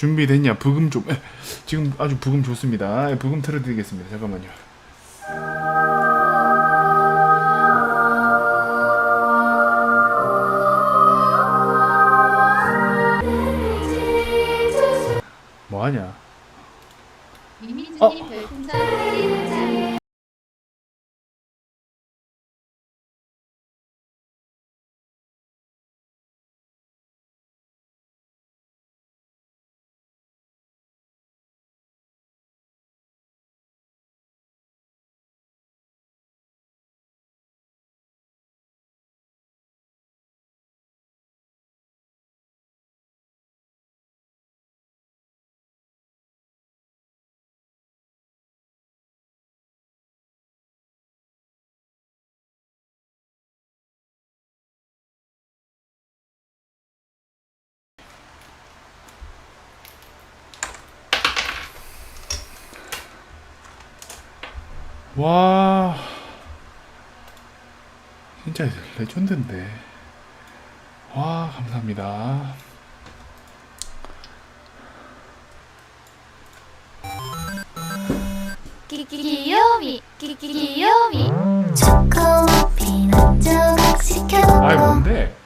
준비됐냐? 부금 좀 에, 지금 아주 부금 좋습니다. 에, 부금 틀어드리겠습니다. 잠깐만요. 뭐 하냐? 와. 진짜 레전드인데. 와 감사합니다. 피넛 조각 시켜. 아이 뭔데?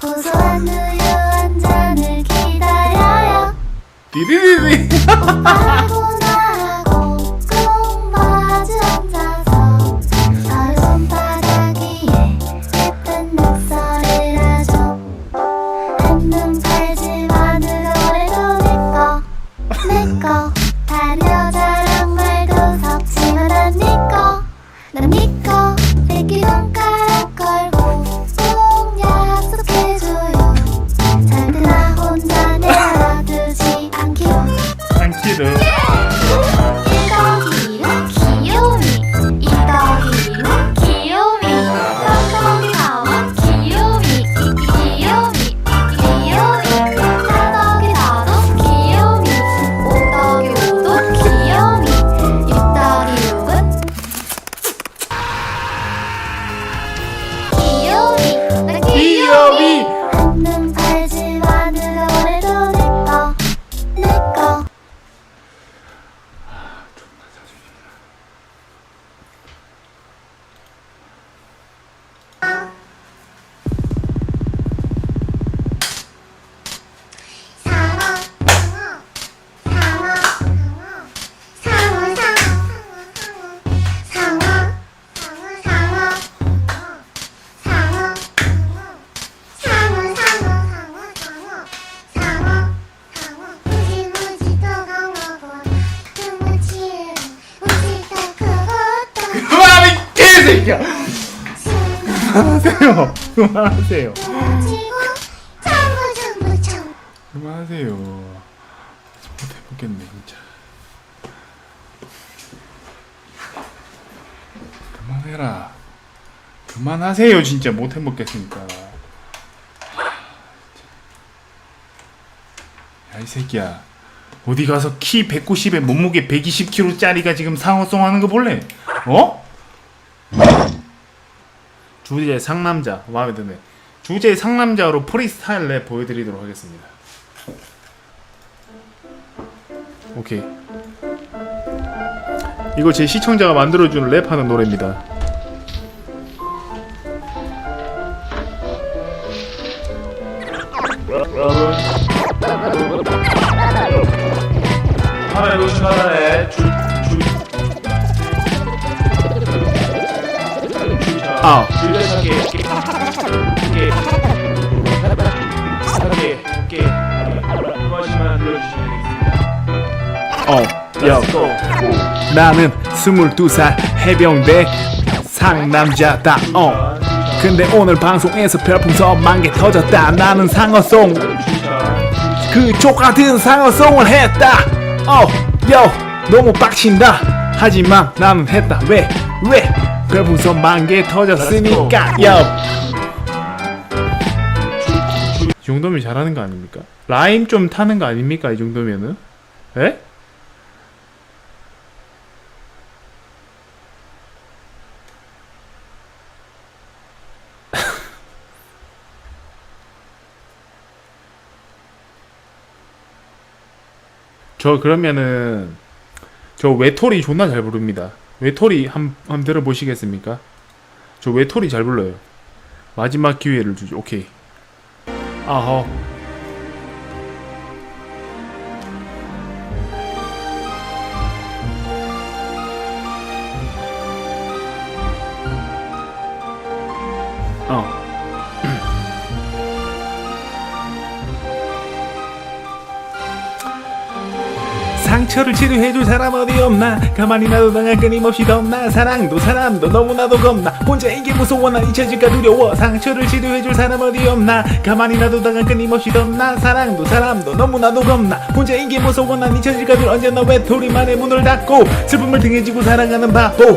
고소한 우유 한 잔을 기다려요. 디디디디 그만하세요. 그만하세요. 못해먹겠네 진짜. 그만해라. 그만하세요 진짜. 못해먹겠으니까. 야이 새끼야. 어디 가서 키 190에 몸무게 120kg짜리가 지금 상어송 하는 거 볼래? 어? 주제 상남자 마음에 드네. 주제 상남자로 프리스타일 랩 보여드리도록 하겠습니다. 오케이. 이거 제 시청자가 만들어주는 랩하는 노래입니다 게, 게, 한 번씩만 들려주시면 되겠습니다. 어, 여, 나는 22살 해병대 상남자다, 어. 근데 오늘 방송에서 별풍선 만개 터졌다. 나는 상어송, 그 족같은 상어송을 했다. 어, 여, 너무 빡친다. 하지만 나는 했다. 왜, 왜? 별풍선 만개 터졌으니까, 여. 이 정도면 잘하는 거 아닙니까? 라임 좀 타는 거 아닙니까? 이 정도면은? 에? 저 그러면은 저 외톨이 존나 잘 부릅니다. 외톨이 한, 한 들어보시겠습니까? 저 외톨이 잘 불러요. 마지막 기회를 주죠. 오케이. 아허. 어. 상처를 치료해줄 사람 어디 없나? 가만히 놔두다가 끊임없이 덤나. 사랑도 사람도 너무나도 겁나. 혼자인 게 무서워. 난 잊혀질까 두려워. 상처를 치료해줄 사람 어디 없나? 가만히 놔두다가 끊임없이 덤나. 사랑도 사람도 너무나도 겁나. 혼자인 게 무서워. 난 잊혀질까 두려워 언제나 외톨이만의 문을 닫고 슬픔을 등에 지고 살아가는 바보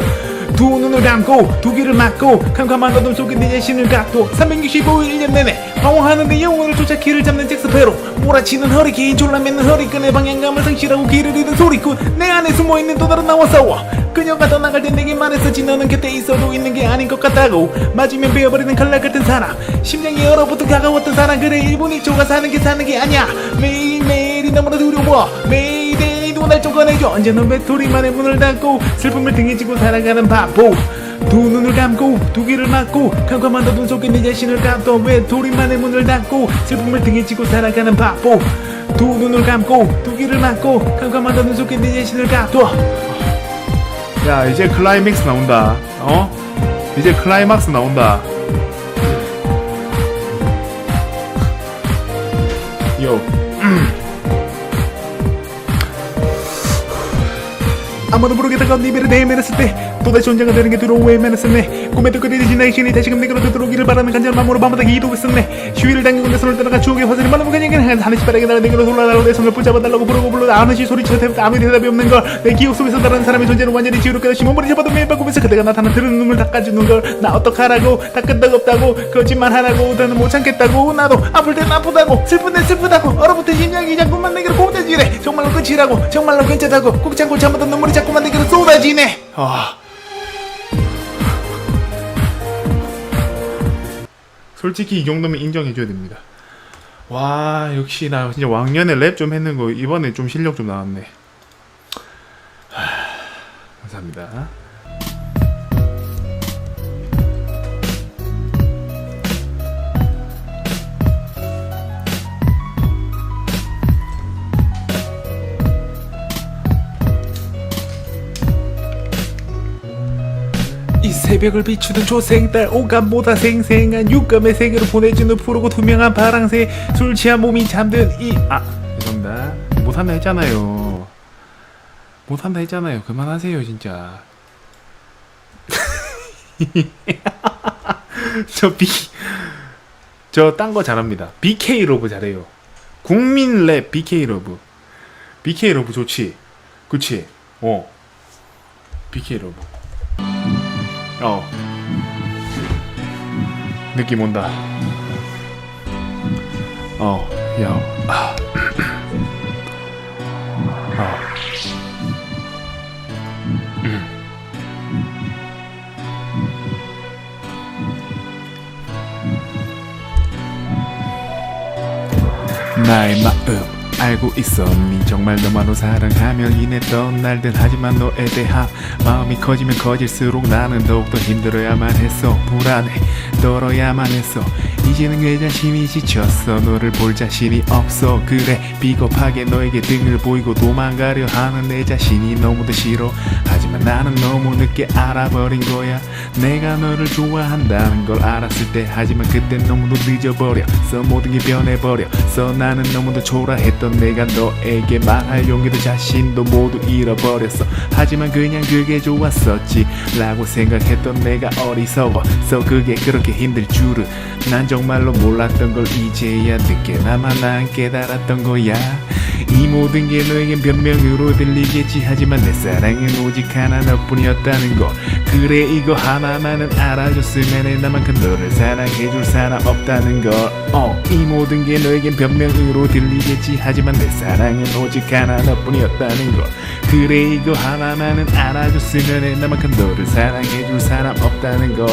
두 눈을 감고 두 귀를 막고 캄캄한 어둠 속에 내 자신을 갖고 365일 1년 내내 방황하는데 영혼을 쫓아 길을 잡는 잭스페로 몰아치는 허리케인 졸라매는 허리끈의 방향감을 상실하고 길을 잃은 소리꾼 내 안에 숨어있는 또 다른 나와 싸워. 그녀가 떠나갈 때 내게 말했었지 너는 곁에 있어도 있는 게 아닌 것 같다고 맞으면 베어버리는 칼날 같은 사람 심장이 얼어붙어 가까웠던 사람 그래 1분 1초가 사는 게 사는 게 아니야. 매일매일이 너무나 두려워. 매일 날 쫓아내줘 언제나 외톨이만의 문을 닫고 슬픔을 등에 지고 살아가는 바보 두 눈을 감고 두 귀를 막고 캄캄한 어둠 속에 내 자신을 감도 외톨이만의 문을 닫고 슬픔을 등에 지고 살아가는 바보 두 눈을 감고 두 귀를 막고 캄캄한 어둠 속에 내 자신을 감도 야 이제 클라이맥스 나온다. 어? 이제 클라이막스 나온다. 요. 아무도 모르 또다시 혼자가 되는 게 두려워 외면했었네. 꿈에도 그리 지나기 신이 다시금 내게로 되돌아오기를 바라는 간절한 마음으로 밤마다 기도했었네. 시위를 당기고 내 손을 떠나가 추억의 화살이 말라면 그냥 하늘씨 바라게 날아 내게로 돌아달라고 내 손을 붙잡아달라고 부르고 불러도 아무시 소리쳐 대도 아무 대답이 없는 걸 내 기억 속에서 다른 사람의 존재는 완전히 지우롭게 다시 몸부림 잡아도 매일 바꾸면서 그대가 나타나 들은 눈물 닦아주는 걸 나 어떡하라고 다 끄떡 없다고 거짓말 하라고 나는 못 참겠다고 나도 아플 땐 아프다고 슬픈 땐 슬프다고 얼어붙은 심장이 자꾸만 내게로 쏟아지네 정말로 끝이라고 정말로 괜찮다고 꾹 참고 참았던 눈물이 자꾸만 내게로 쏟아지네. 아. 솔직히 이 정도면 인정해줘야 됩니다. 와 역시 나 진짜 왕년에 랩 좀 했는 거 이번에 좀 실력 좀 나왔네. 하, 감사합니다. 새벽을 비추는 조생달 오감보다 생생한 육감의 세계로 보내주는 푸르고 투명한 파랑새 술 취한 몸이 잠든 이 아 죄송합니다. 못한다 했잖아요. 못한다 했잖아요. 그만하세요 진짜. 저 비, 저 딴 거 잘합니다. BK 러브 잘해요. 국민 랩 BK 러브. BK 러브 좋지. 그치? 어. BK 러브. 어. 느낌 온다. 어, 야, 아. 아. 나의 마음 알고 있어 니? 정말 너만로 사랑하며 인했던 날들. 하지만 너에 대한 마음이 커지면 커질수록 나는 더욱더 힘들어야만 했어. 불안해. 떨어야만 했어. 이제는 내 자신이 지쳤어. 너를 볼 자신이 없어. 그래 비겁하게 너에게 등을 보이고 도망가려 하는 내 자신이 너무도 싫어. 하지만 나는 너무 늦게 알아버린 거야. 내가 너를 좋아한다는 걸 알았을 때. 하지만 그땐 너무도 늦어버렸어. 모든 게 변해버렸어. 나는 너무도 초라했던 내가 너에게 말할 용기도 자신도 모두 잃어버렸어. 하지만 그냥 그게 좋았었지 라고 생각했던 내가 어리석어서 그게 그렇게 힘들 줄은 난 정말로 몰랐던 걸 이제야 늦게나마 난 깨달았던 거야 이 모든 게 너에겐 변명으로 들리겠지. 하지만 내 사랑은 오직 하나 너뿐이었다는 거 그래 이거 하나만은 알아줬으면 해. 나만큼 너를 사랑해줄 사람 없다는 걸 어 이 모든 게 너에겐 변명으로 들리겠지. 하지만 내 사랑은 오직 하나 너뿐이었다는 걸 그래 이거 하나만은 알아줬으면 해. 나만큼 너를 사랑해줄 사람 없다는 걸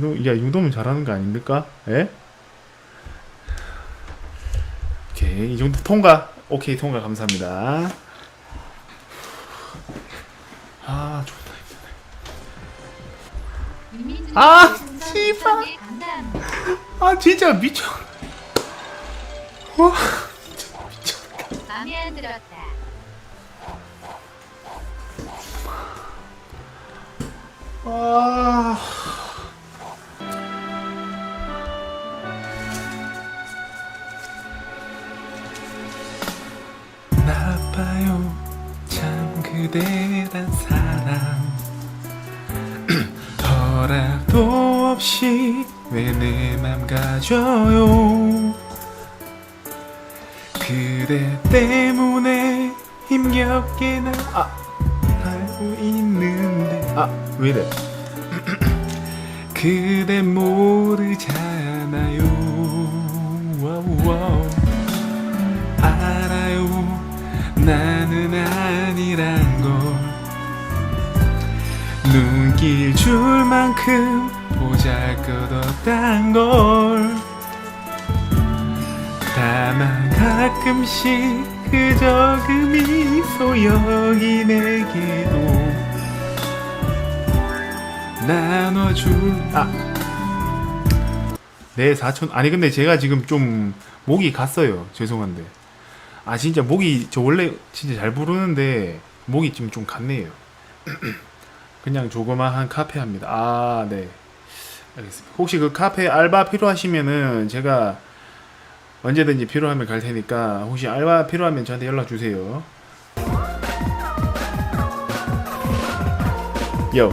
정도 야, 이 정도면 잘하는 거 아닙니까? 예? 오케이. 이 정도 통과. 오케이, 통과 감사합니다. 아, 좋다. 힘드네. 아, 씨발. 아, 진짜 미쳐. 와, 진짜 미쳤다. 마음에 안 들었다. 아. 그대란 사람 허락도 없이 왜 내 맘 가져요? 그대 때문에 힘겹게 나 아, 알고 있는데. 아 왜이래? 그대 모르잖아요. 와우, 와우. 알아요 나는 아니란 걸. 눈길 줄 만큼 보잘것없단 걸. 다만 가끔씩 그저 그 미소 여기 내게도 나눠줄 아. 네 사촌. 아니 근데 제가 지금 좀 목이 갔어요. 죄송한데 아 진짜 목이 저 원래 진짜 잘 부르는데 목이 지금 좀 갔네요. 그냥 조그마한 카페 합니다. 아 네. 알겠습니다. 혹시 그 카페 알바 필요하시면은 제가 언제든지 필요하면 갈 테니까 혹시 알바 필요하면 저한테 연락 주세요. 요.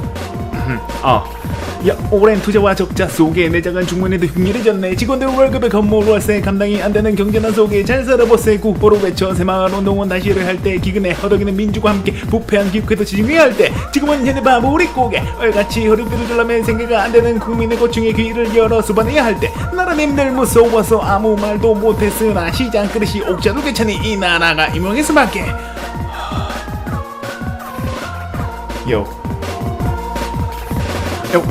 어. 야, 오랜 투자와 적자 속에 내 작은 중문에도 흉일해졌네. 직원들 월급에 건물 월세 감당이 안 되는 경제난 속에 잘 살아보세 국보로 외쳐 새마을 운동원 다시를 할 때 기근에 허덕이는 민주과 함께 부패한 기회도 지중해할 때 지금은 현대 바보 우리 고개. 얼같이 허리띠를 졸라맨 생계가 안 되는 국민의 고충에 귀를 열어 수반해야 할 때 나라님들 무서워서 아무 말도 못했으나 시장 그릇이 옥자도 괜찮니? 이 나라가 맞게. 요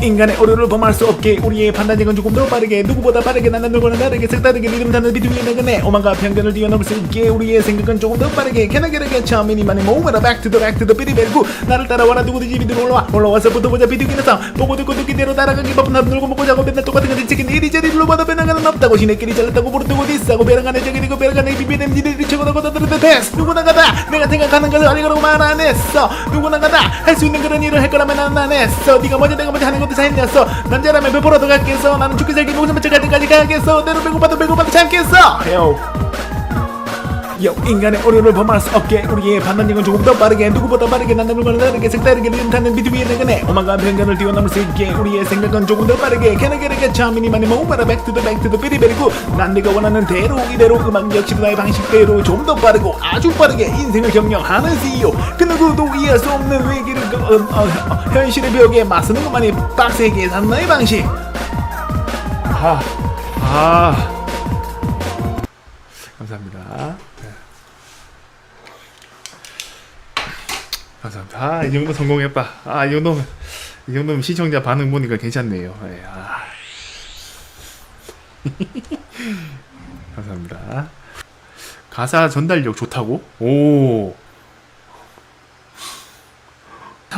인간의 오류를 범할 수 없게 우리의 판단력은 조금 더 빠르게 누구보다 빠르게 나는 누구는 다르게 색다르게 리듬 타는 비둥이 나그네 오만과 편견을 뛰어넘을 수 있게 우리의 생각은 조금 더 빠르게 캐나게르게 처음이니만이 모으라. To the 비리벨구 나를 따라와라. 누구든지 비들 올라와. 올라와서 붙어보자. 비둥이는 싸움 보고 듣고 듣기대로 따라가기 바쁜 하루 놀고 먹고 자고 맨날 똑같은 거 뒤치긴 이리저리 눌러봐도 배나가는 없다고. 지네끼리 잘났다고 부르뜨고 디싸고 배랑간에 저기 되고 배랑간에 비비냄 지들이 쳐고나고 다들은 테스트 누구나 가다. 내가 생각하는 것을 아니라고 말 안 했어. 누구나 가다. 할 수 있는 그런 일을 할 거라면 안 했어. 네가 먼저 내가 먼저 하는 것도 잘했어. 남자라면 배보라도 갔겠어. 나는 죽기 살기 목숨 바쳐 갈 때까지 가겠어. 내로 배고파도 배고파도 참겠어. 요. 요 인간의 오류를 범할 수 없게 우리의 판단력은 조금 더 빠르게 누구보다 빠르게 나는 누구는 다르게 색다르게 리듬 타는 비투비의 내근에 오만과 편견을 뛰어넘을 수 있게 우리의 생각은 조금 더 빠르게. 캐나게르게 처음이니만이 모바라 백투더 백투더 비리베리고 난 내가 원하는 대로 이대로 음악 역시도 나의 방식대로 좀 더 빠르고 아주 빠르게 인생을 경영하는 CEO 그 누구도 이해할 수 없는 외길을 그, 어, 어, 어, 현실의 벽에 맞서는 것만이 빡세게 나의 방식 아, 아. 감사합니다. 네. 감사합니다. 아, 이 정도 성공했다. 아, 이 정도면, 이 정도면 시청자 반응 보니까 괜찮네요. 예, 아. 감사합니다. 가사 전달력 좋다고? 오.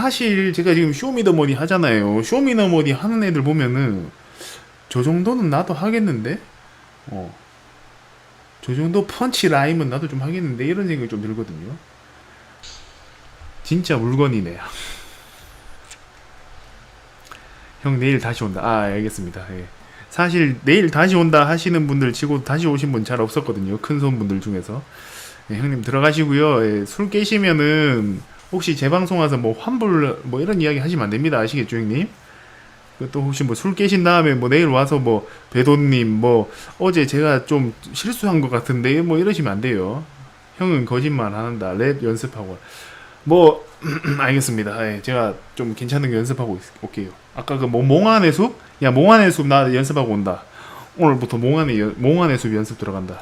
사실 제가 지금 쇼미더머니 하잖아요. 쇼미더머니 하는 애들 보면은 저 정도는 나도 하겠는데? 어. 저 정도 펀치 라임은 나도 좀 하겠는데 이런 생각이 좀 들거든요. 진짜 물건이네. 형 내일 다시 온다. 아 알겠습니다. 예. 사실 내일 다시 온다 하시는 분들 치고 다시 오신 분 잘 없었거든요. 큰 손 분들 중에서. 예, 형님 들어가시고요. 예, 술 깨시면은 혹시 재방송 와서 뭐 환불 뭐 이런 이야기 하시면 안 됩니다. 아시겠죠, 형님? 그또 혹시 뭐 술 깨신 다음에 뭐 내일 와서 뭐 배도님 뭐 어제 제가 좀 실수한 것 같은데 뭐 이러시면 안 돼요. 형은 거짓말 안 한다. 랩 연습하고 뭐 알겠습니다. 예, 제가 좀 괜찮은 거 연습하고 있- 올게요. 아까 그 뭐 몽환의 숲? 야 몽환의 숲 나 연습하고 온다. 오늘부터 몽환의 연- 몽환의 숲 연습 들어간다.